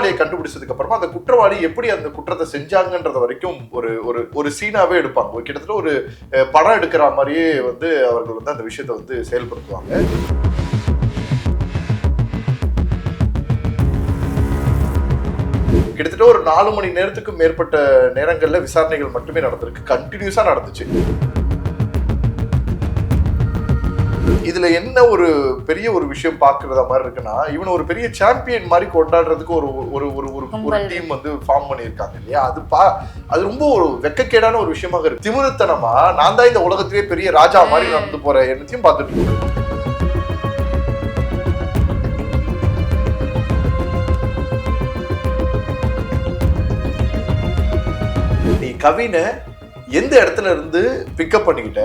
குற்றவாளியை கண்டுபிடிச்சதுக்கு அப்புறமா அந்த குற்றவாளி எப்படி அந்த குற்றத்தை செஞ்சாங்கன்றது வரைக்கும் ஒரு ஒரு ஒரு சீனாவே எடுப்பாங்க. ஒரு கிட்டத்தட்ட ஒரு படம் எடுக்கிற மாதிரியே வந்து அவர்கள் வந்து அந்த விஷயத்தை வந்து செயல்படுத்துவாங்க. கிட்டத்தட்ட ஒரு நாலு மணி நேரத்துக்கு மேற்பட்ட நேரங்களில் விசாரணைகள் மட்டுமே நடந்திருக்கு. கண்டினியூஸாக நடந்துச்சு. இதுல என்ன ஒரு பெரிய ஒரு விஷயம் பாக்குறத மாதிரி இருக்குன்னா இவன் ஒரு பெரிய சாம்பியன் மாதிரி கொண்டாடுறதுக்கு ஒரு ஒரு ஒரு ஒரு. டீம் வந்து ஃபார்ம் பண்ணியிருக்காங்க இல்லையா? அது பா அது ரொம்ப ஒரு வெக்கக்கேடான ஒரு விஷயமாக இருக்கு. திமிருத்தனமா நான் தான் இந்த உலகத்திலே பெரிய ராஜா மாதிரி நடந்து போற என்னத்தையும் பார்த்துட்டு இருக்கோம். நீ கவினை எந்த இடத்துல இருந்து பிக்கப் பண்ணிக்கிட்ட?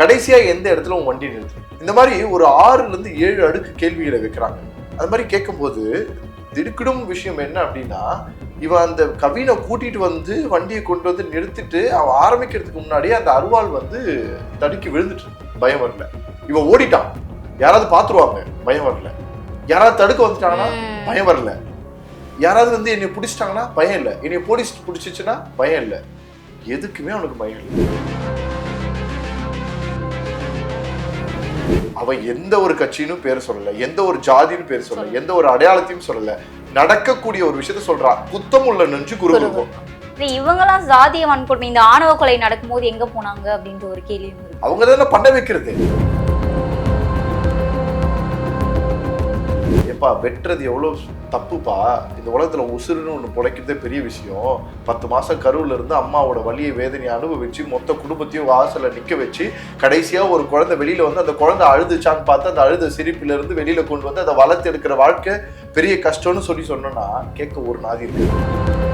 கடைசியா எந்த இடத்துல உன் வண்டி நிறுத்து இந்த மாதிரி ஒரு ஆறுல இருந்து ஏழு அடுக்கு கேள்விகளை வைக்கிறாங்க. அது மாதிரி கேட்கும்போது திடுக்கிடும் விஷயம் என்ன அப்படின்னா இவன் அந்த கவினை கூட்டிட்டு வந்து வண்டியை கொண்டு வந்து நிறுத்திட்டு அவன் ஆரம்பிக்கிறதுக்கு முன்னாடியே அந்த அருவாள் வந்து தடுக்கி விழுந்துட்டு பயம் வரல. இவன் ஓடிட்டான். யாராவது பாத்துருவாங்க பயம் வரல. யாராவது தடுக்க வந்துட்டாங்கன்னா. பயம் வரல. யாராவது வந்து என்னை பிடிச்சிட்டாங்கன்னா பயம் இல்லை. என்னை போலீஸ் பிடிச்சிச்சுன்னா பயம் இல்லை. எதுக்குமே அவனுக்கு பயம் இல்லை. அவன் எந்த ஒரு கட்சின்னு பேர் சொல்லல எந்த ஒரு ஜாதின்னு பேர் சொல்லல எந்த ஒரு அடையாளத்தையும் சொல்லல. நடக்கக்கூடிய ஒரு விஷயத்த சொல்றான் குத்தம் உள்ள நெஞ்சு இது இவங்கெல்லாம் சாதிய வன்கொடுமை இந்த ஆணவ கொலை நடக்கும்போது எங்க போனாங்க அப்படின்ற ஒரு இருக்கு. அவங்க தானே பண்ண வைக்கிறது. ஏப்பா வெட்டுறது எவ்வளோ தப்புப்பா? இந்த உலகத்தில் உசுருன்னு ஒன்று பிழைக்கிறதே பெரிய விஷயம். பத்து மாதம் கருவில் இருந்து அம்மாவோட வலியை வேதனையை அனுபவிச்சு மொத்த குடும்பத்தையும் வாசலில் நிற்க வச்சு கடைசியாக ஒரு குழந்தை வெளியில் வந்து அந்த குழந்தை அழுதுச்சான்னு பார்த்து அந்த அழுத சிரிப்பிலேருந்து வெளியில் கொண்டு வந்து அதை வளர்த்து எடுக்கிற வாழ்க்கை பெரிய கஷ்டம்னு சொல்லி சொன்னோன்னா கேட்க ஒரு நாதி இருக்குது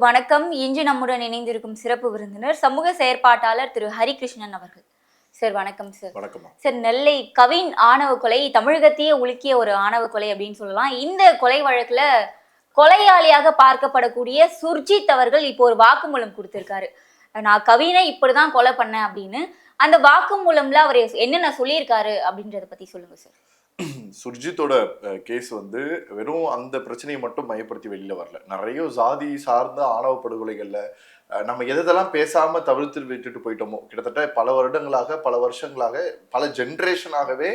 வணக்கம். இன்று நம்முடன் இணைந்திருக்கும் சிறப்பு விருந்தினர் சமூக செயற்பாட்டாளர் திரு ஹரிகிருஷ்ணன் அவர்கள். சார் வணக்கம் சார். வணக்கம்மா. சார் நெல்லை கவின் ஆணவ கொலை தமிழகத்தையே உலுக்கிய ஒரு ஆணவ கொலை அப்படின்னு சொல்லலாம். இந்த கொலை வழக்குல கொலையாளியாக பார்க்கப்படக்கூடிய சுர்ஜித் அவர்கள் இப்போ ஒரு வாக்குமூலம் கொடுத்திருக்காரு. நான் கவினை இப்படிதான் கொலை பண்ணேன் அப்படின்னு அந்த வாக்குமூலம்ல அவர் என்னென்ன சொல்லியிருக்காரு அப்படின்றத பத்தி சொல்லுங்க சார். சுர்ஜித்தோட கேஸ் வந்து வெறும் அந்த பிரச்சனையை மட்டும் மையப்படுத்தி வெளியில வரல. நிறைய ஜாதி சார்ந்த ஆணவ படுகொலைகள்ல நம்ம எதெல்லாம் பேசாம தவிர்த்து விட்டுட்டு போயிட்டோமோ கிட்டத்தட்ட பல வருடங்களாக பல வருஷங்களாக பல ஜென்ரேஷனாகவே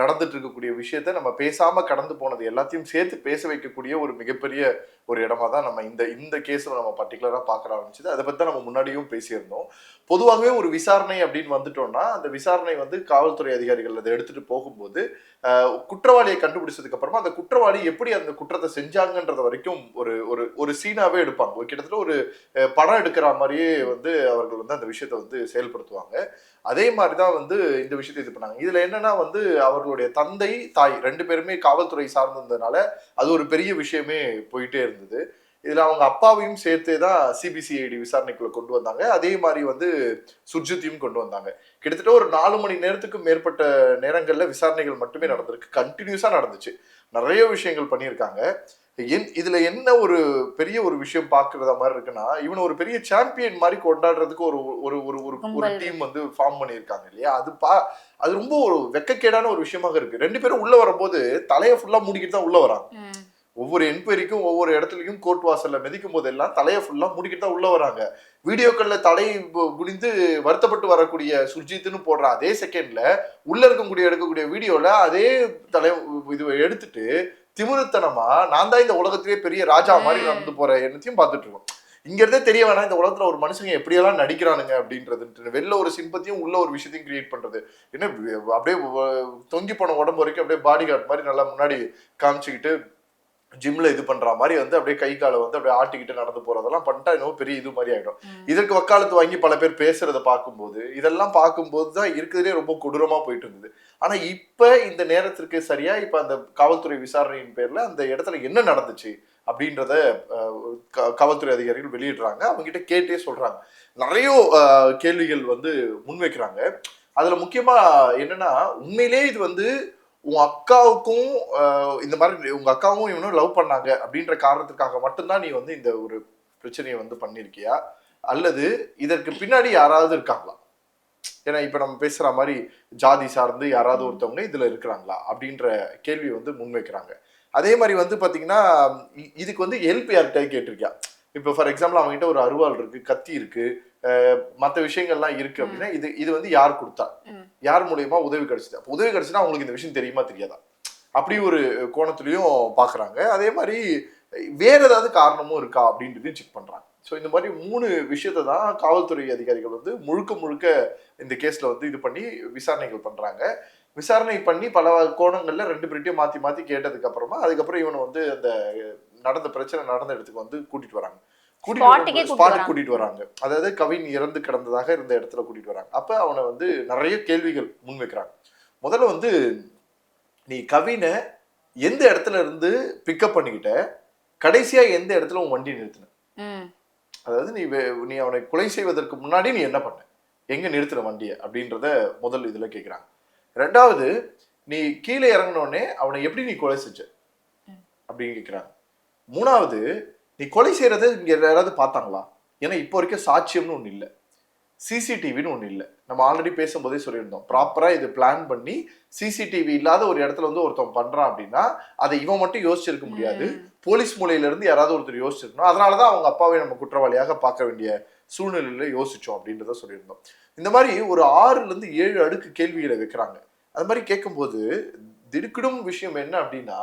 நடந்துட்டு இருக்கக்கூடிய விஷயத்த நம்ம பேசாம கடந்து போனது எல்லாத்தையும் சேர்த்து பேச வைக்கக்கூடிய ஒரு மிகப்பெரிய ஒரு இடமா தான் நம்ம இந்த இந்த கேஸை நம்ம பர்டிகுலரா பார்க்க ஆரம்பிச்சது. அதை பத்தி நம்ம முன்னாடியும் பேசியிருந்தோம். பொதுவாகவே ஒரு விசாரணை அப்படின்னு வந்துட்டோம்னா அந்த விசாரணை வந்து காவல்துறை அதிகாரிகள் அதை எடுத்துட்டு போகும்போது குற்றவாளியை கண்டுபிடிச்சதுக்கு அப்புறமா அந்த குற்றவாளி எப்படி அந்த குற்றத்தை செஞ்சாங்கன்றது வரைக்கும் ஒரு ஒரு ஒரு சீனாவே எடுப்பாங்க. ஒரு கிட்டத்தட்ட ஒரு படம் எடுக்கிற மாதிரியே வந்து அவர்கள் வந்து அந்த விஷயத்தை வந்து செயல்படுத்துவாங்க. அதே மாதிரி தான் வந்து இந்த விஷயத்தை இது பண்ணாங்க. இதில் என்னன்னா வந்து அவர்களுடைய தந்தை தாய் ரெண்டு பேருமே காவல்துறை சார்ந்திருந்ததுனால அது ஒரு பெரிய விஷயமே போயிட்டே இருந்தது. இதில் அவங்க அப்பாவையும் சேர்த்தே தான் சிபிசிஐடி விசாரணைக்குள்ள கொண்டு வந்தாங்க. அதே மாதிரி வந்து சுர்ஜித்தையும் கொண்டு வந்தாங்க. கிட்டத்தட்ட ஒரு நாலு மணி நேரத்துக்கு மேற்பட்ட நேரங்களில் விசாரணைகள் மட்டுமே நடந்திருக்கு. கண்டினியூஸாக நடந்துச்சு. நிறைய விஷயங்கள் பண்ணியிருக்காங்க. என் இதுல என்ன ஒரு பெரிய ஒரு விஷயம் பாக்குறத மாதிரி இருக்குன்னா இவன் ஒரு பெரிய சாம்பியன் மாதிரி கொண்டாடுறதுக்கு ஒரு ஒரு ஒரு ஒரு ஒரு. டீம் வந்து ஃபார்ம் பண்ணியிருக்காங்க இல்லையா அது பா அது ரொம்ப ஒரு வெக்கக்கேடான ஒரு விஷயமாக இருக்கு ரெண்டு பேரும் உள்ள வரும்போது தலையை ஃபுல்லா மூடிக்கிட்டு தான் உள்ள வராங்க. ஒவ்வொரு என்கொயரிக்கும் ஒவ்வொரு இடத்துலயும் கோர்ட் வாசல்ல மிதிக்கும் போதெல்லாம் தலையை ஃபுல்லா மூடிக்கிட்டு தான் உள்ள வராங்க. வீடியோக்கள்ல தலை குனிந்து வருத்தப்பட்டு வரக்கூடிய சுர்ஜித்னு போடுற அதே செகண்ட்ல உள்ள இருக்கக்கூடிய எடுக்கக்கூடிய வீடியோல அதே தலை இது எடுத்துட்டு திமிருத்தனமா நான் தான் இந்த உலகத்திலேயே பெரிய ராஜா மாதிரி. நடந்து போற எண்ணத்தையும் பார்த்துட்டு இருக்கோம். இங்க இருந்தே தெரிய வேணாம் இந்த உலகத்துல ஒரு மனுஷங்க எப்படியெல்லாம் நடிக்கிறானுங்க அப்படின்றது வெளில ஒரு சிம்பத்தியும் உள்ள ஒரு விஷயத்தையும் கிரியேட் பண்றது. என்ன அப்படியே தொங்கி போன உடம்பு வரைக்கும் அப்படியே பாடி கார்டு மாதிரி நல்லா முன்னாடி காமிச்சுக்கிட்டு ஜிம்ல இது பண்ற மாதிரி வந்து அப்படியே கை காலை வந்து அப்படியே ஆட்டிக்கிட்டு நடந்து போறதெல்லாம் பண்ணிட்டா இன்னும் பெரிய இது மாதிரி ஆயிடும். ம். இதற்கு வக்காலத்து வாங்கி பல பேர் பேசுறத பார்க்கும்போது இதெல்லாம் பார்க்கும்போது தான் இருக்கிறதுலே ரொம்ப கொடூரமா போயிட்டு இருந்தது. ஆனா இப்ப இந்த நேரத்திற்கு சரியா இப்ப அந்த காவல்துறை விசாரணையின் பேர்ல அந்த இடத்துல என்ன நடந்துச்சு அப்படின்றத காவல்துறை அதிகாரிகள் வெளியிடுறாங்க. அவங்க கிட்ட கேட்டே சொல்றாங்க. நிறைய கேள்விகள் வந்து முன்வைக்கிறாங்க. அதுல முக்கியமா என்னன்னா உண்மையிலே இது வந்து உன் அக்காவுக்கும் இந்த மாதிரி உங்க அக்காவும் இவனும் லவ் பண்ணாங்க அப்படின்ற காரணத்துக்காக மட்டும்தான் நீ வந்து இந்த ஒரு பிரச்சனையை வந்து பண்ணிருக்கியா அல்லது இதற்கு பின்னாடி யாராவது இருக்காங்களா? ஏன்னா இப்ப நம்ம பேசுற மாதிரி ஜாதி சார்ந்து யாராவது ஒருத்தவங்க இதுல இருக்கிறாங்களா? அப்படின்ற கேள்வி வந்து முன்வைக்கிறாங்க. அதே மாதிரி வந்து பாத்தீங்கன்னா இதுக்கு வந்து ஹெல்ப் யார்கிட்ட கேட்டிருக்கியா? இப்போ ஃபார் எக்ஸாம்பிள் அவங்ககிட்ட ஒரு அருவாள் இருக்கு கத்தி இருக்கு மத்த விஷயங்கள்லாம் இருக்கு அப்படின்னா இது இது வந்து யார் கொடுத்தா. யார் மூலியமா உதவி கிடைச்சது? அப்போ உதவி கிடைச்சுன்னா அவங்களுக்கு இந்த விஷயம் தெரியுமா தெரியாதா? அப்படி ஒரு கோணத்துலயும் பாக்குறாங்க அதே மாதிரி வேற ஏதாவது காரணமும் இருக்கா அப்படின்றதையும் செக் பண்றாங்க. ஸோ இந்த மாதிரி மூணு விஷயத்தை தான் காவல்துறை அதிகாரிகள் வந்து முழுக்க முழுக்க இந்த கேஸ்ல வந்து இது பண்ணி விசாரணைகள் பண்றாங்க. விசாரணை பண்ணி பல கோணங்கள்ல ரெண்டு பேர்ட்டையும் மாத்தி மாத்தி கேட்டதுக்கு அப்புறமா அதுக்கப்புறம் இவனை வந்து அந்த நடந்த பிரச்சனை நடந்த இடத்துக்கு வந்து கூட்டிட்டு வராங்க. கூட்டிட்டு கூட்டிட்டு வராங்க. அதாவது கவின் இறந்து கிடந்ததாக இருந்த இடத்துல கூட்டிட்டு வராங்க. அப்ப அவனை வந்து நிறைய கேள்விகள் முன்வைக்கிறாங்க. முதல்ல வந்து நீ கவினை எந்த இடத்துல இருந்து பிக்கப் பண்ணிக்கிட்ட? கடைசியா எந்த இடத்துல உன் வண்டி நிறுத்தின. அதாவது நீ நீ அவனை கொலை செய்வதற்கு முன்னாடி நீ என்ன பண்ண? எங்க நிறுத்தின வண்டியை? அப்படின்றத முதல் இதுல கேக்குறாங்க. ரெண்டாவது நீ கீழே இறங்கினோடனே அவனை எப்படி நீ கொலை செஞ்ச? அப்படின்னு கேக்குறாங்க. மூணாவது நீ கொலை செய்யறத இங்க யாராவது பார்த்தாங்களா? ஏன்னா இப்போ வரைக்கும் சாட்சியம்னு ஒண்ணு இல்லை. சிசிடிவின்னு ஒண்ணு இல்லை. நம்ம ஆல்ரெடி பேசும்போதே சொல்லியிருந்தோம். ப்ராப்பரா இது பிளான் பண்ணி சிசிடிவி இல்லாத ஒரு இடத்துல வந்து ஒருத்தன் பண்றான் அப்படின்னா அதை இவன் மட்டும் யோசிச்சிருக்க முடியாது. போலீஸ் மூலையில இருந்து யாராவது ஒருத்தர் யோசிச்சிருக்கணும். அதனாலதான் அவங்க அப்பாவை நம்ம குற்றவாளியாக பார்க்க வேண்டிய சூழ்நிலையில யோசிச்சோம் அப்படின்றத சொல்லியிருந்தோம். இந்த மாதிரி ஒரு ஆறுல இருந்து ஏழு அடுக்கு கேள்விகளை வைக்கிறாங்க. அது மாதிரி கேட்கும்போது திடுக்கிடும் விஷயம் என்ன அப்படின்னா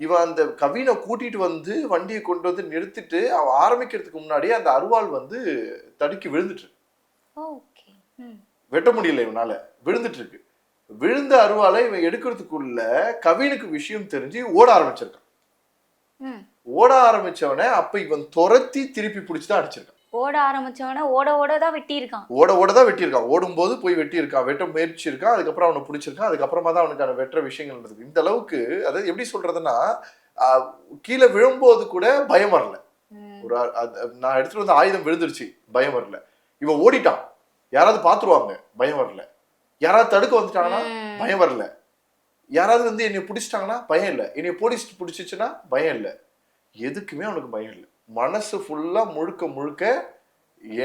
இவன் அந்த கவினை கூட்டிட்டு வந்து வண்டியை கொண்டு வந்து நிறுத்திட்டு அவன் ஆரம்பிக்கிறதுக்கு முன்னாடி அந்த அருவாள் வந்து தடுக்கி விழுந்துட்டு. வெட்ட முடியல இவனால. விழுந்துட்டு இருக்கு. விழுந்த அருவாளை இவன் எடுக்கிறதுக்குள்ள கவினுக்கு விஷயம் தெரிஞ்சு ஓட ஆரம்பிச்சிருக்கான். ஓட ஆரம்பிச்சவன அப்ப இவன் துரத்தி திருப்பி பிடிச்சுதான் அடிச்சிருக்கான். ஓட ஆரம்பிச்சவன ஓட ஓட தான் வெட்டி இருக்கான் ஓட ஓட தான் வெட்டியிருக்கான். ஓடும்போது போய் வெட்டியிருக்கான். வெட்ட முயற்சி இருக்கான் அதுக்கப்புறம் அவனை பிடிச்சிருக்கான். அதுக்கப்புறமா தான் அவனுக்கான வெட்டுற விஷயங்கள் நடக்குது. இந்த அளவுக்கு அதாவது எப்படி சொல்றதுன்னா கீழே விழும்போது கூட பயம் வரல. ஒரு நான் எடுத்துட்டு வந்த ஆயுதம் விழுந்துருச்சு. பயம் வரல. இவன் ஓடிட்டான். யாராவது பாத்துருவாங்க பயம் வரல. யாராவது தடுக்க வந்துட்டாங்கன்னா. பயம் வரல. யாராவது வந்து என்னை பிடிச்சிட்டாங்கன்னா பயம் இல்லை. என்னை போலீஸ் பிடிச்சிச்சுன்னா பயம் இல்லை. எதுக்குமே அவனுக்கு பயம் இல்லை. மனசு ஃபுல்லாக முழுக்க முழுக்க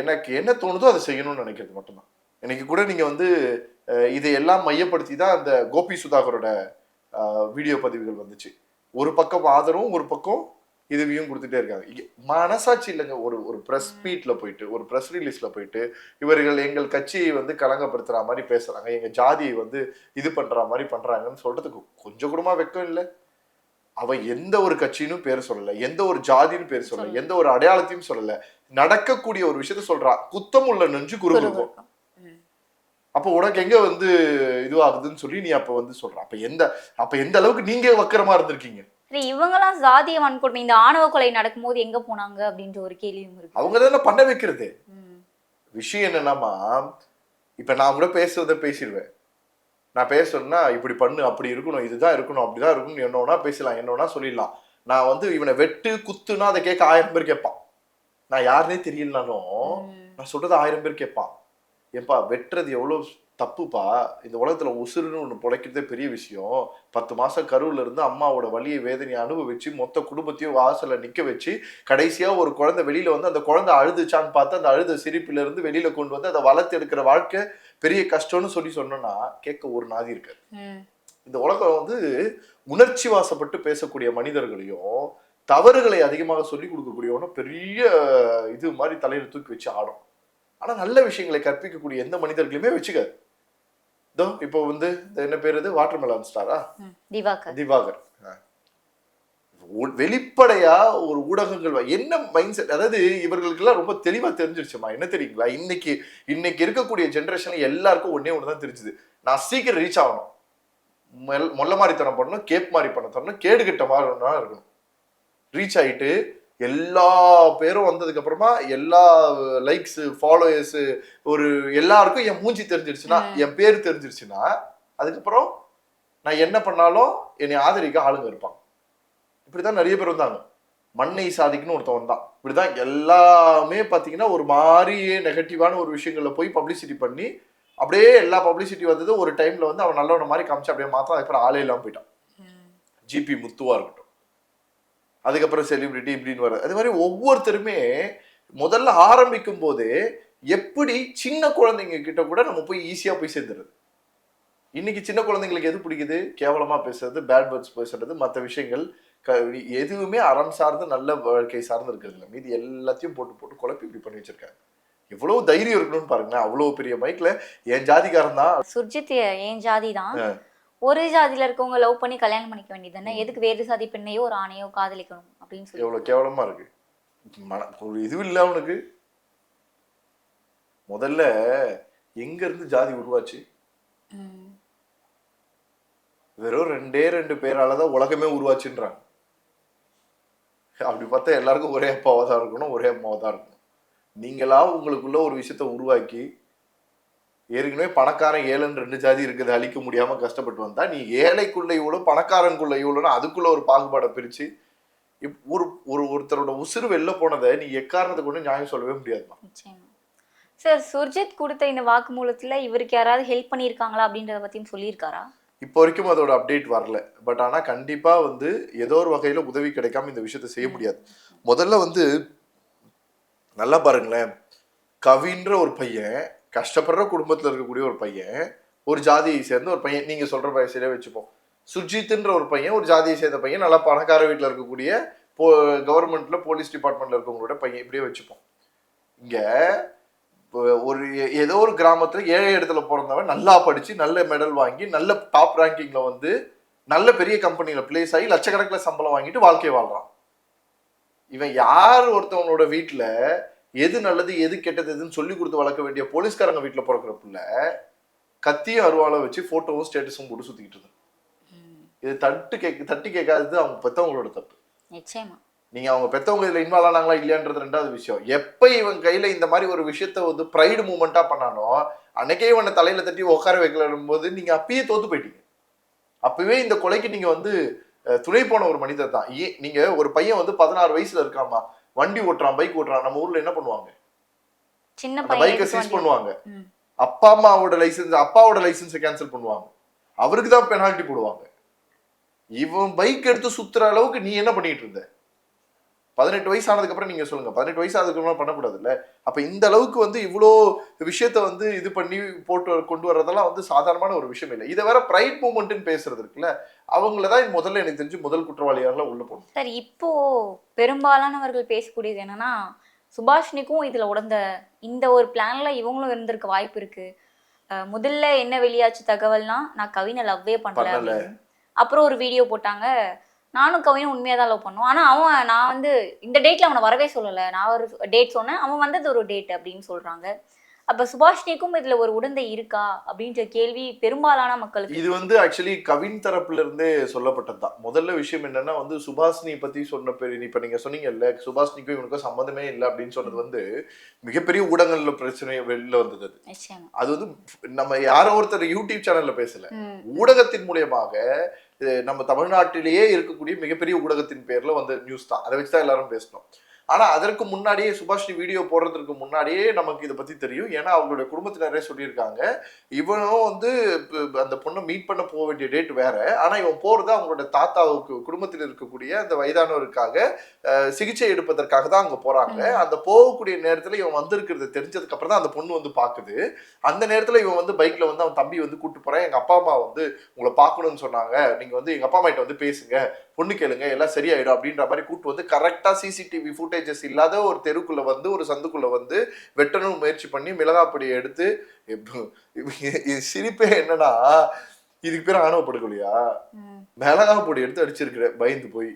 எனக்கு என்ன தோணுதோ அதை செய்யணும்னு நினைக்கிறது மட்டும்தான். இன்னைக்கு கூட நீங்கள் வந்து இதையெல்லாம் மையப்படுத்தி தான் அந்த கோபி சுதாகரோட வீடியோ பதிவுகள் வந்துச்சு. ஒரு பக்கம் ஆதரவும் ஒரு பக்கம் இதுவையும் கொடுத்துட்டே இருக்காங்க. மனசாட்சி இல்லைங்க. ஒரு ஒரு ப்ரெஸ் மீட்டில் போயிட்டு ஒரு ப்ரெஸ் ரிலீஸில் போயிட்டு இவர்கள் எங்கள் கட்சியை வந்து கலங்கப்படுத்துகிற மாதிரி பேசுகிறாங்க எங்கள் ஜாதியை வந்து இது பண்ணுற மாதிரி பண்ணுறாங்கன்னு சொல்கிறதுக்கு கொஞ்சம் கூடமா வெக்கம் இல்லை. அவ எந்த ஒரு கட்சின்னு பேர் சொல்லல எந்த ஒரு ஜாதின்னு பேர் சொல்லல. எந்த ஒரு அடையாளத்தையும் சொல்லல. நடக்கக்கூடிய ஒரு விஷயத்த சொல்றா. குத்தம் உள்ள நெஞ்சு குறுகுறுக்கும். அப்ப உனக்கு எங்க வந்து இதுவாகுதுன்னு சொல்லி நீ அப்ப வந்து சொல்ற. அப்ப எந்த அப்ப எந்த அளவுக்கு நீங்க வக்கரமா இருந்திருக்கீங்க? இவங்கெல்லாம் சாதிய வன்கொடுமை இந்த ஆணவ கொலை நடக்கும்போது எங்க போனாங்க அப்படின்ற ஒரு கேள்வியும் இருக்கு. அவங்க தானே பண்ண வைக்கிறது. விஷயம் என்னன்னாமா இப்ப நான் கூட பேசுறத பேசிடுவேன். நான் பேசணும்னா இப்படி பண்ணு அப்படி இருக்கணும் இதுதான் இருக்கணும் அப்படிதான் இருக்கணும் என்ன வேணா பேசலாம் என்ன வேணா சொல்லிடலாம். நான் வந்து இவனை வெட்டு குத்துனா அதை கேட்க ஆயிரம் பேர் கேட்பான். நான் யாருனே தெரியலனாலும். நான் சொல்றது ஆயிரம் பேர் கேட்பான். ஏப்பா வெட்டுறது எவ்வளவு தப்புப்பா. இந்த உலகத்துல உசுருன்னு ஒண்ணு பிழைக்கிறதே பெரிய விஷயம். பத்து மாசம் கருவுல இருந்து அம்மாவோட வலியை வேதனையை அனுபவிச்சு மொத்த குடும்பத்தையும் வாசல்ல நிக்க வச்சு கடைசியா ஒரு குழந்தை வெளியில வந்து அந்த குழந்தை அழுதுச்சான்னு பார்த்து அந்த அழுத சிரிப்புல இருந்து வெளியில கொண்டு வந்து அதை வளர்த்து எடுக்கிற வாழ்க்கை பெரிய கஷ்டம்னு சொல்லி சொன்னோம்னா கேட்க ஒரு நாதி இருக்காது. இந்த உலகம் வந்து உணர்ச்சி வாசப்பட்டு பேசக்கூடிய மனிதர்களையும் தவறுகளை அதிகமாக சொல்லிக் கொடுக்கக்கூடியவனும் பெரிய இது மாதிரி தலையில தூக்கி வச்சு ஆடும். ஆனா நல்ல விஷயங்களை கற்பிக்கக்கூடிய எந்த மனிதர்களையுமே வச்சுக்காது. இதோ இப்போ வந்து என்ன பேர் இது? வாட்டர் மெலான் ஸ்டாரா. திவாகர். திவாகர். வெளிப்படையா ஒரு ஊடகங்கள் என்ன மைண்ட் செட் அதாவது இவர்களுக்கெல்லாம் ரொம்ப தெளிவா தெரிஞ்சிருச்சுமா? என்ன தெரியுங்களா? இன்னைக்கு இன்னைக்கு இருக்கக்கூடிய ஜென்ரேஷன்ல எல்லாருக்கும் ஒண்ணே ஒன்று தான் தெரிஞ்சுது. நான் சீக்கிரம் ரீச் ஆகணும். மெல் மொல்ல மாதிரித்தனம் பண்ணணும் கேப் மாதிரி பண்ண தரணும் கேடு கெட்ட மாதிரி இருக்கணும். ரீச் ஆயிட்டு எல்லா பேரும் வந்ததுக்கு அப்புறமா எல்லா லைக்ஸ் ஃபாலோயர்ஸ் ஒரு எல்லாருக்கும் என் மூஞ்சி தெரிஞ்சிருச்சுன்னா என் பேர் தெரிஞ்சிருச்சுன்னா அதுக்கப்புறம் நான் என்ன பண்ணாலும் என்னை ஆதரிக்க ஆளுங்க இருப்பாங்க. இப்படிதான் நிறைய பேர் வந்தாங்க. மண்ணை சாதிக்குன்னு ஒருத்தன் வந்தான் இப்படிதான் எல்லாமே பார்த்தீங்கன்னா ஒரு மாதிரியே நெகட்டிவான ஒரு விஷயங்கள்ல போய் பப்ளிசிட்டி பண்ணி அப்படியே எல்லா பப்ளிசிட்டி வந்தது ஒரு டைம்ல வந்து அவன் நல்லவன மாதிரி காமிச்சு அப்படியே மாத்தான் அதுக்கப்புறம் ஆளே இல்லாம போயிட்டான். ஜிபி முத்துவா இருக்கட்டும். அதுக்கப்புறம் செலிபிரிட்டி இப்படின்னு வர அது மாதிரி ஒவ்வொருத்தருமே முதல்ல ஆரம்பிக்கும் போதே எப்படி சின்ன குழந்தைங்க கிட்ட கூட நம்ம போய் ஈஸியா போய் சேர்ந்துருது இன்னைக்கு சின்ன குழந்தைங்களுக்கு எது பிடிக்குது? கேவலமா பேசுறது பேட் வேர்ட்ஸ் பேசுறது மற்ற விஷயங்கள் க- எதுவுமே அறம் சார்ந்து நல்ல வாழ்க்கை சார்ந்து இருக்கிறது இல்லை. மீதி எல்லாத்தையும் போட்டு போட்டு குழப்பி இப்படி பண்ணி வச்சிருக்காங்க. எவ்வளவு தைரியம் இருக்கணும்னு பாருங்க அவ்வளவு பெரிய மைக்ல என் ஜாதிக்காரன் தான். சுர்ஜித் என் ஜாதி தான். ஒரு ஜாதியில இருக்கவங்க லவ் பண்ணி கல்யாணம் பண்ணிக்க வேண்டியது தானே எதுக்கு வேறு ஜாதி பெண்ணையோ ஒரு ஆணையோ காதலிக்கணும் அப்படின்னு சொல்லி. எவ்வளவு கேவலமா இருக்கு. மன ஒரு இது இல்ல அவனுக்கு. முதல்ல எங்க இருந்து ஜாதி உருவாச்சு. வெறும் ரெண்டே ரெண்டு பேரால தான் உலகமே உருவாச்சுன்றாங்க. அப்படி பார்த்தா எல்லாருக்கும் ஒரே அப்பாவா தான் இருக்கணும் ஒரே அம்மாவா தான் இருக்கணும். நீங்களா உங்களுக்குள்ள ஒரு விஷயத்த உருவாக்கி ஏற்கனவே பணக்காரன் ஏழைன்னு ரெண்டு ஜாதி இருக்குது அழிக்க முடியாம கஷ்டப்பட்டு வந்தா நீ ஏழைக்குள்ள இவ்வளோ பணக்காரனுக்குள்ள இவ்வளோன்னு அதுக்குள்ள ஒரு பாகுபாடை பிரிச்சு இப்- ஒரு ஒரு ஒருத்தரோட உசுறு வெளில போனதை நீ எக்காரணத்தை கொண்டு நியாயம் சொல்லவே முடியாதுமா? சார் சுர்ஜித் கொடுத்த இந்த வாக்குமூலத்துல இவருக்கு யாராவது ஹெல்ப் பண்ணியிருக்காங்களா அப்படின்றத பத்தியும் சொல்லியிருக்காரா? இப்போ வரைக்கும் அதோட அப்டேட் வரல. பட் ஆனா கண்டிப்பா வந்து ஏதோ ஒரு வகையில உதவி கிடைக்காம இந்த விஷயத்த செய்ய முடியாது. முதல்ல வந்து நல்லா பாருங்களேன். கவின்ற ஒரு பையன் கஷ்டப்படுற குடும்பத்தில் இருக்கக்கூடிய ஒரு பையன் ஒரு ஜாதியை சேர்ந்த ஒரு பையன் நீங்கள் சொல்கிற வயசுலயே வச்சுப்போம் சுஜித்ன்ற ஒரு பையன் ஒரு ஜாதியை சேர்ந்த பையன் நல்லா பணக்கார வீட்டில் இருக்கக்கூடிய போ கவர்மெண்ட்டில் போலீஸ் டிபார்ட்மெண்ட்டில் இருக்கவங்களோட பையன் இப்படியே வச்சுப்போம். இங்கே இப்போ ஒரு ஏதோ ஒரு கிராமத்தில் ஏழை இடத்துல பிறந்தவன் நல்லா படித்து நல்ல மெடல் வாங்கி நல்ல டாப் ரேங்கிங்கில் வந்து நல்ல பெரிய கம்பெனியில் பிளேஸ் ஆகி லட்சக்கணக்கில் சம்பளம் வாங்கிட்டு வாழ்க்கை வாழ்கிறான் இவன் யார் ஒருத்தவனோட வீட்டில் எது நல்லது எது கெட்டது எதுன்னு சொல்லி கொடுத்து வளர்க்க வேண்டிய போலீஸ்காரங்க வீட்டுல பிறக்கிற புள்ள கத்தியும் அருவாளை வச்சு போட்டோவும் ஸ்டேட்டஸும் போட்டு சுத்திக்கிட்டு இருந்தான் இது தட்டு கேட்க தட்டி கேட்காதது அவங்க பெத்தவங்களோட தப்பு. நிச்சயமா. நீங்க அவங்க பெத்தவங்க இதுல இன்வால்வ் ஆனாங்களா இல்லையான்றது ரெண்டாவது விஷயம். எப்ப இவன் கையில இந்த மாதிரி ஒரு விஷயத்த வந்து ப்ரைடு மூமெண்டா பண்ணானோ அன்னைக்கே இவனை தலையில தட்டி உட்கார வைக்கலும் போது நீங்க அப்பயே தோத்து போயிட்டீங்க. அப்பவே இந்த கொலைக்கு நீங்க வந்து துணை போன ஒரு மனிதர் தான். ஏன் நீங்க ஒரு பையன் வந்து பதினாறு வயசுல இருக்காமா வண்டி ஓட்டுறான் பைக் ஓட்டுறான் நம்ம ஊர்ல என்ன பண்ணுவாங்க? சின்ன பைக்கை சீஸ் பண்ணுவாங்க. அப்பா அம்மாவோட லைசன்ஸ் அப்பாவோட லைசன்ஸை கேன்சல் பண்ணுவாங்க. அவருக்கு தான் பெனால்ட்டி போடுவாங்க. இவன் பைக் எடுத்து சுத்துற அளவுக்கு நீ என்ன பண்ணிட்டு இருந்த? பதினெட்டு வயசு ஆனதுக்கு அப்புறம் நீங்க சொல்லுங்க. பதினெட்டு வயசு ஆனதுக்கு அப்புறம் பண்ணக்கூடாதுல்ல? அப்ப இந்த அளவுக்கு வந்து இவ்வளோ விஷயத்த வந்து இது பண்ணி போட்டு கொண்டு வர்றதெல்லாம் வந்து சாதாரணமான ஒரு விஷயம் இல்லை. இதை வேற ப்ரைட் மூமெண்ட்னு பேசுறது இருக்குல்ல? அவங்கள தான் முதல்ல எனக்கு தெரிஞ்சு முதல் குற்றவாளியால உள்ள போகணும் சார் இப்போ பெரும்பாலானவர்கள் பேசக்கூடியது என்னன்னா சுபாஷினிக்கும் இதுல உடந்த இந்த ஒரு பிளான்ல இவங்களும் இருந்திருக்க வாய்ப்பு இருக்கு. அஹ் முதல்ல என்ன வெளியாச்சு தகவல்னா நான் கவினை லவ்வே பண்ணல. அப்புறம் ஒரு வீடியோ போட்டாங்க. நானும் கவினும் உண்மையாக தான் லவ் பண்ணோம் ஆனா அவன் நான் வந்து இந்த டேட்ல அவனை வரவே சொல்லலை. நான் ஒரு டேட் சொன்னேன். அவன் வந்தது ஒரு டேட் அப்படின்னு சொல்றாங்க. அப்ப சுபாஷினிக்கும் இதுல ஒரு உடந்தை இருக்கா? அப்படின்ற கேள்வி பெரும்பாலான மக்களுக்கு இது வந்து ஆக்சுவலி கவின் தரப்புல இருந்தே சொல்லப்பட்டது தான். முதல்ல விஷயம் என்னன்னா வந்து சுபாஷினி பத்தி சொன்ன பெரிய இப்ப நீங்க சொன்னீங்கல்ல சுபாஷினிக்கும் இவனுக்கும் சம்மந்தமே இல்லை அப்படின்னு சொன்னது வந்து மிகப்பெரிய ஊடகங்கள்ல பிரச்சனை வெளில வந்தது அது. வந்து நம்ம யாரோ ஒருத்தர் யூடியூப் சேனல்ல பேசல. ஊடகத்தின் மூலியமாக நம்ம தமிழ்நாட்டிலேயே இருக்கக்கூடிய மிகப்பெரிய ஊடகத்தின் பேரில் வந்த நியூஸ் தான். அதை வச்சு தான் எல்லாரும் பேசணும். ஆனா அதற்கு முன்னாடியே சுபாஷினி வீடியோ போடுறதுக்கு முன்னாடியே நமக்கு இதை பத்தி தெரியும். ஏன்னா அவங்களுடைய குடும்பத்தினரே சொல்லியிருக்காங்க. இவனும் வந்து இப்ப அந்த பொண்ணை மீட் பண்ண போக வேண்டிய டேட் வேற. ஆனா இவன் போறது அவங்களோட தாத்தாவுக்கு குடும்பத்தில் இருக்கக்கூடிய அந்த வயதானவருக்காக சிகிச்சை எடுப்பதற்காக தான் அங்க போறாங்க. அந்த போகக்கூடிய நேரத்துல இவன் வந்திருக்கிறது தெரிஞ்சதுக்கு அப்புறம் தான் அந்த பொண்ணு வந்து பாக்குது. அந்த நேரத்துல இவன் வந்து பைக்ல வந்து அவன் தம்பி வந்து கூட்டு போறேன். எங்க அப்பா அம்மா வந்து உங்களை பார்க்கணும்னு சொன்னாங்க. நீங்க வந்து எங்க அப்பா அம்மா கிட்ட வந்து பேசுங்க. பொண்ணு கேளுங்க எல்லாம் சரியாயிடும் அப்படின்ற மாதிரி கூட்டு வந்து கரெக்டா சிசிடிவி ஃபுட்டேஜஸ் இல்லாத ஒரு தெருக்குள்ள வந்து ஒரு சந்துக்குள்ள வந்து வெட்டணும் முயற்சி பண்ணி மிளகாப்பொடியை எடுத்து சிரிப்பே என்னன்னா இதுக்கு பேர் ஆணவ படுகொலையா. மிளகா பொடி எடுத்து அடிச்சிருக்கிற பயந்து போய்.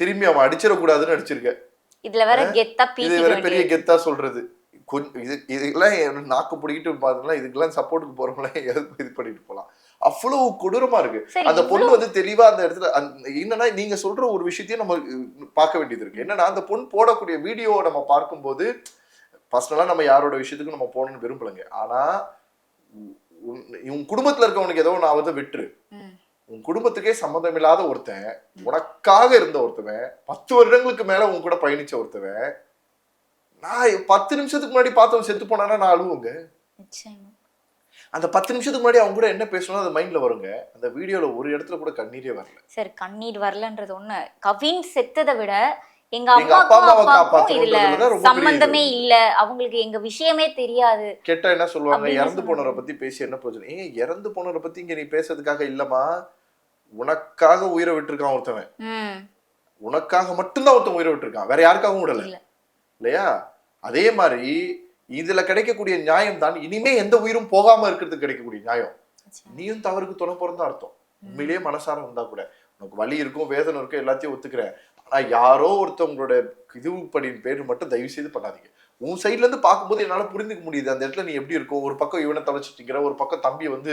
திரும்பி அவன் அடிச்சிடக்கூடாதுன்னு அடிச்சிருக்க இதுல வேற கெத்தா இது வேற பெரிய கெத்தா சொல்றது. கொஞ்சம் இது இதுக்கெல்லாம் என் நாக்கு பிடிக்கிட்டு பாத்தீங்கன்னா இதுக்கெல்லாம் சப்போர்ட்டுக்கு போறவங்களாம் எதுக்கு இது பண்ணிட்டு போலாம் அவ்வளவு கொடூரமா இருக்கு. அந்த பொண்ணு வந்து தெளிவா அந்த இடத்துல என்னன்னா நீங்க சொல்ற ஒரு விஷயத்தையும் நம்ம பார்க்க வேண்டியது இருக்கு. என்னன்னா அந்த பொண்ணு போடக்கூடிய வீடியோவை நம்ம பார்க்கும்போது பர்சனலா நம்ம யாரோட விஷயத்துக்கும் நம்ம போகணும்னு விரும்பலைங்க. ஆனா உன் குடும்பத்துல இருக்கவனுக்கு ஏதோ ஒன்று ஆவதை விட்டுரு. உன் குடும்பத்துக்கே சம்மந்தமில்லாத ஒருத்தன் உனக்காக இருந்த ஒருத்தவன் பத்து வருடங்களுக்கு மேல உன் கூட பயணிச்ச ஒருத்தவன் நான் பத்து நிமிஷத்துக்கு முன்னாடி பார்த்தவன் செத்து போனானா நான் அழுவுங்க. அந்த பத்து நிமிஷத்துக்கு முன்னாடி அவங்க கூட என்ன பேசணும் அது மைண்ட்ல வருங்க. அந்த வீடியோல ஒரு இடத்துல கூட கண்ணீரே வரல. சரி கண்ணீர் வரலன்றது ஒண்ணு. கவின் செத்ததை விட எங்க அம்மாவை அப்பாவுக்கும் இதுல சம்பந்தமே இல்ல. அவங்களுக்கு எங்க விஷயமே தெரியாது. கேட்டா என்ன சொல்லுவாங்க? இறந்து. போனவரை பத்தி பேசி என்ன பிரச்சனை? ஏங்க இறந்து போனவரை பத்தி இங்க நீ பேசுறதுக்காக இல்லம்மா. உனக்காக உயிரை விட்டுருக்கான் ஒருத்தவன். உனக்காக மட்டும்தான் ஒருத்தன் உயிரை விட்டுருக்கான். வேற யாருக்காகவும் விடல. இல்ல. இல்லையா? அதே மாதிரி இதுல கிடைக்கக்கூடிய நியாயம் தான். இனிமே எந்த உயிரும் போகாம இருக்கிறதுக்கு கிடைக்கக்கூடிய நியாயம். நீயும் தவறுக்கு துணை பிறந்த அர்த்தம். உண்மையிலேயே மனசார வந்தா கூட. உனக்கு வலி இருக்கும் வேதனை இருக்கும் எல்லாத்தையும் ஒத்துக்கிறேன். ஆனா யாரோ ஒருத்தவங்களோட இதுபடியின் பேர் மட்டும் தயவு செய்து பண்ணாதீங்க. உன் சைட்ல இருந்து பார்க்கும்போது என்னால புரிஞ்சுக்க முடியுது. அந்த இடத்துல நீ எப்படி இருக்கும் ஒரு பக்கம் இவனை தொலைச்சிட்டிக்கிற ஒரு பக்கம் தம்பி வந்து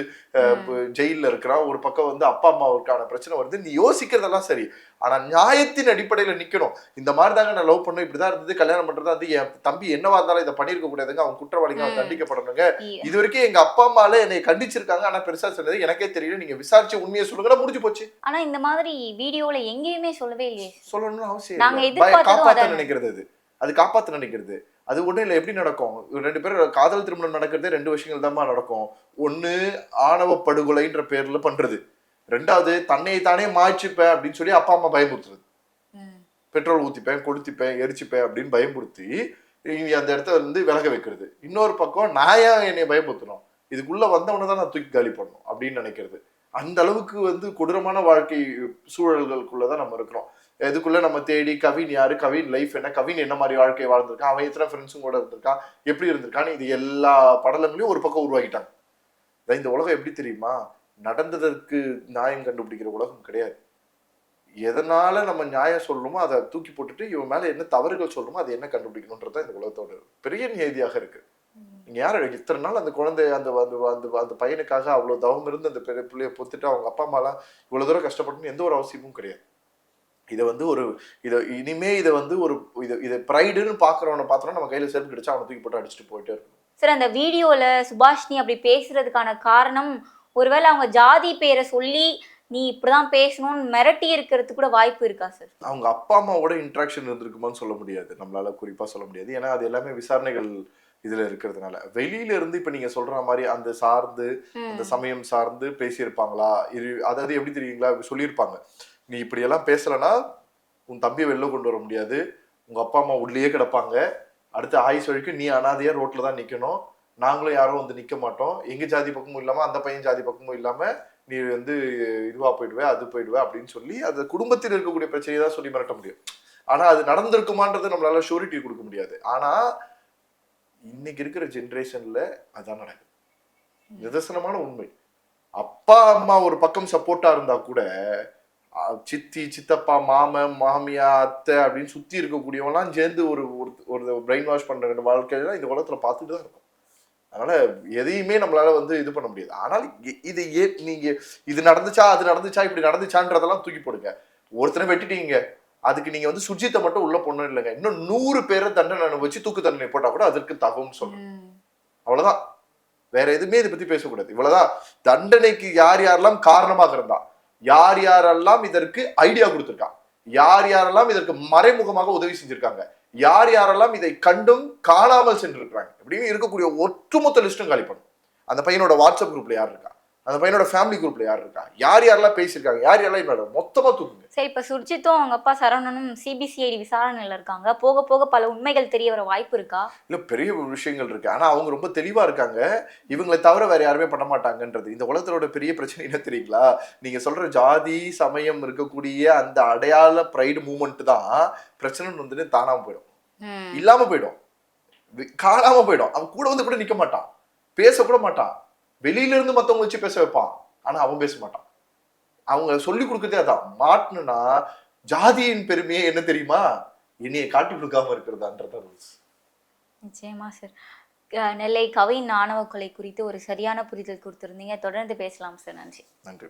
ஜெயில்ல இருக்கிறான் ஒரு பக்கம் வந்து அப்பா அம்மாவுக்கான பிரச்சனை வருது. நீ யோசிக்கிறதெல்லாம் சரி. ஆனா நியாயத்தின் அடிப்படையில நிக்கணும். இந்த மாதிரி தாங்க நான் லவ் பண்ணேன் இப்படிதான் இருந்தது. கல்யாணம் பண்றது வந்து என் தம்பி என்னவா இருந்தாலும் இதை பண்ணிருக்க கூடாதுங்க. அவன் குற்றவாளிங்க அவன். தண்டிக்கப்படணுங்க. இது வரைக்கும் எங்க அப்பா அம்மால என்னை கண்டிச்சிருக்காங்க. ஆனா பெருசா சொன்னது எனக்கே தெரியல. நீங்க விசாரிச்சு உண்மையை சொல்லுங்கன்னா முடிஞ்சு போச்சு. ஆனா இந்த மாதிரி வீடியோல எங்கேயுமே சொல்லவே இல்லையே. சொல்லணும்னு அவசியம் அதானே. நினைக்கிறது அது. அது காப்பாத்த நினைக்கிறது அது ஒண்ணும் இல்லை எப்படி நடக்கும்? ரெண்டு பேரும் காதல் திருமணம் நடக்கிறதே ரெண்டு விஷயங்கள் தான்மா நடக்கும். ஒண்ணு ஆணவ படுகொலைன்ற பேர்ல பண்றது. ரெண்டாவது தன்னை தானே மாய்ச்சிப்பேன் அப்படின்னு சொல்லி அப்பா அம்மா பயமுறுத்துறது. பெட்ரோல் ஊத்திப்பேன் கொளுத்திப்பேன் எரிச்சுப்பேன் அப்படின்னு பயமுறுத்தி அந்த இடத்துல இருந்து விலக வைக்கிறது. இன்னொரு பக்கம் ஏன் என்னை பயமுறுத்தணும்? இதுக்குள்ள வந்தவனை தான் நான் தூக்கி காலி பண்ணணும் அப்படின்னு நினைக்கிறது. அந்த அளவுக்கு வந்து கொடூரமான வாழ்க்கை சூழல்களுக்குள்ள தான் நம்ம இருக்கிறோம். இதுக்குள்ள நம்ம தேடி கவின் யாரு? கவின் லைஃப் என்ன? கவின் என்ன மாதிரி வாழ்க்கை வாழ்ந்திருக்கான்? அவன் எத்தனை ஃப்ரெண்ட்ஸும் கூட இருந்திருக்கான்? எப்படி இருந்திருக்கான்னு இது எல்லா படலங்களையும் ஒரு பக்கம் உருவாக்கிட்டாங்க இந்த உலகம் எப்படி தெரியுமா? நடந்ததற்கு நியாயம் கண்டுபிடிக்கிற உலகம் கிடையாது. எதனால நம்ம நியாயம் சொல்லணுமோ அதை தூக்கி போட்டுட்டு இவன் மேல என்ன தவறுகள் சொல்லணுமோ அதை என்ன கண்டுபிடிக்கணுன்றது தான் இந்த உலகத்தோட பெரிய நியதியாக இருக்கு. நீங்க யாரு? இத்தனை நாள் அந்த குழந்தை அந்த அந்த அந்த அந்த பையனுக்காக அவ்வளவு தவம் இருந்து அந்த பெரிய பிள்ளைய பொத்துட்டு அவங்க அப்பா அம்மாலாம் இவ்வளவு தூரம் கஷ்டப்படணும்னு எந்த ஒரு அவசியமும் கிடையாது. இதை வந்து ஒரு இதை இனிமே இதை வந்து ஒரு இதை இதை ப்ரைடுன்னு பாக்குறவனை பார்த்தோம்னா நம்ம கையில செருப்பு கிடைச்சா அவனை தூக்கி போட்டு அடிச்சுட்டு போயிட்டே இருக்கணும். சரி அந்த வீடியோல சுபாஷினி அப்படி பேசுறதுக்கான காரணம் ஒருவேளை அவங்க ஜாதி பேரை சொல்லி நீ இப்படிதான் பேசணும்னு மிரட்டி இருக்கிறதுக்கு கூட வாய்ப்பு இருக்கா சார் அவங்க அப்பா அம்மாவோட இன்ட்ராக்ஷன் இருந்திருக்குமான்னு சொல்ல முடியாது. நம்மளால குறிப்பா சொல்ல முடியாது. ஏன்னா அது எல்லாமே விசாரணைகள் இதுல இருக்கிறதுனால. வெளியில இருந்து இப்ப நீங்க சொல்ற மாதிரி அந்த சார்ந்து அந்த சமயம் சார்ந்து பேசியிருப்பாங்களா? இது அதாவது எப்படி தெரியுங்களா? சொல்லியிருப்பாங்க. நீ இப்படி எல்லாம் பேசலனா உன் தம்பியை வெளில கொண்டு வர முடியாது. உங்க அப்பா அம்மா உள்ளேயே கிடப்பாங்க. அடுத்த ஆயுஸ் வரைக்கும் நீ அனாதையா ரோட்ல தான் நிக்கணும். நாங்களும் யாரும் வந்து நிக்க மாட்டோம். எங்க ஜாதி பக்கமும் இல்லாம அந்த பையன் ஜாதி பக்கமும் இல்லாம நீ வந்து இதுவா போயிடுவே அது போயிடுவே அப்படின்னு சொல்லி அந்த குடும்பத்தில் இருக்கக்கூடிய பிரச்சனையை தான் சொல்லி மிரட்ட முடியும். ஆனா அது நடந்திருக்குமான்றது நம்மளால ஷூரிட்டி கொடுக்க முடியாது. ஆனா இன்னைக்கு இருக்கிற ஜென்ரேஷன்ல அதான் நடக்குது. நிதர்சனமான உண்மை. அப்பா அம்மா ஒரு பக்கம் சப்போர்ட்டா இருந்தா கூட சித்தி சித்தப்பா மாமன் மாமியா அத்தை அப்படின்னு சுத்தி இருக்கக்கூடியவங்கலாம் சேர்ந்து ஒரு ஒரு- ஒரு பிரெயின் வாஷ் பண்ற வாழ்க்கையெல்லாம் இந்த உலகத்துல பார்த்துட்டு தான் இருக்கும். அதனால எதையுமே நம்மளால வந்து இது பண்ண முடியாது. ஆனால் இது ஏ நீங்க இது நடந்துச்சா அது நடந்துச்சா இப்படி நடந்துச்சான்றதெல்லாம் தூக்கி போடுங்க. ஒருத்தனை வெட்டிட்டீங்க. அதுக்கு நீங்க வந்து சுஜித்தை மட்டும் உள்ள பொண்ணு இல்லைங்க. இன்னும் நூறு பேரை தண்டனை அனுபவிச்சு தூக்கு தண்டனை போட்டா கூட அதற்கு தகும்னு சொல்லணும் ம். அவ்வளவுதான். வேற எதுவுமே இதை பத்தி பேசக்கூடாது. இவ்வளவுதான். தண்டனைக்கு யார் யாரெல்லாம் காரணமாக இருந்தா யார் யாரெல்லாம் இதற்கு ஐடியா கொடுத்துருக்கான் யார் யாரெல்லாம் இதற்கு மறைமுகமாக உதவி செஞ்சிருக்காங்க? யார் யாரெல்லாம் இதை கண்டும் காணாமல் சென்றிருக்கிறாங்க? இப்படின்னு இருக்கக்கூடிய ஒட்டுமொத்த லிஸ்ட்டும் காலி பண்ணும். அந்த பையனோட வாட்ஸ்அப் குரூப்ல யார் இருக்கா? அந்த பையனோட ஃபேமிலி குரூப்ல யார் இருக்கா? யார் யாரெல்லாம் பேசியிருக்காங்க? யார் யாரெல்லாம் மொத்தமா தூக்குங்க. சரி இப்ப சுர்ஜித்தும் அவங்க அப்பா சரவணனும் சிபிசிஐடி விசாரணையில இருக்காங்க. போக போக பல உண்மைகள் தெரிய வர வாய்ப்பு இருக்கா? இல்ல பெரிய விஷயங்கள் இருக்கு. ஆனா அவங்க ரொம்ப தெளிவா இருக்காங்க. இவங்களை தவிர வேற யாருமே பண்ண மாட்டாங்கன்றது. இந்த உலகத்தோட பெரிய பிரச்சனை என்ன தெரியுங்களா? நீங்க சொல்ற ஜாதி சமயம் இருக்கக்கூடிய அந்த அடையாள ப்ரைடு மூமெண்ட் தான் பிரச்சனைன்னு வந்துட்டு தானாம போயிடும். இல்லாம போயிடும். காணாம போயிடும். அவன் கூட வந்து கூட நிக்க மாட்டான். பேச கூட மாட்டான். வெளியில இருந்து மத்தவங்க வச்சு பேச வைப்பான். ஆனா அவன் பேச மாட்டான். அவங்க சொல்லி கொடுக்கறதே அதான். மாட்டணும்னா ஜாதியின் பெருமையே என்ன தெரியுமா? என்னைய காட்டி கொடுக்காம இருக்கிறதான்றத ரூல்ஸ் நிச்சயமா சார் நெல்லை கவின் ஆணவ கொலை குறித்து ஒரு சரியான புரிதல் கொடுத்திருந்தீங்க. தொடர்ந்து பேசலாம் சார் நன்றி. நன்றி.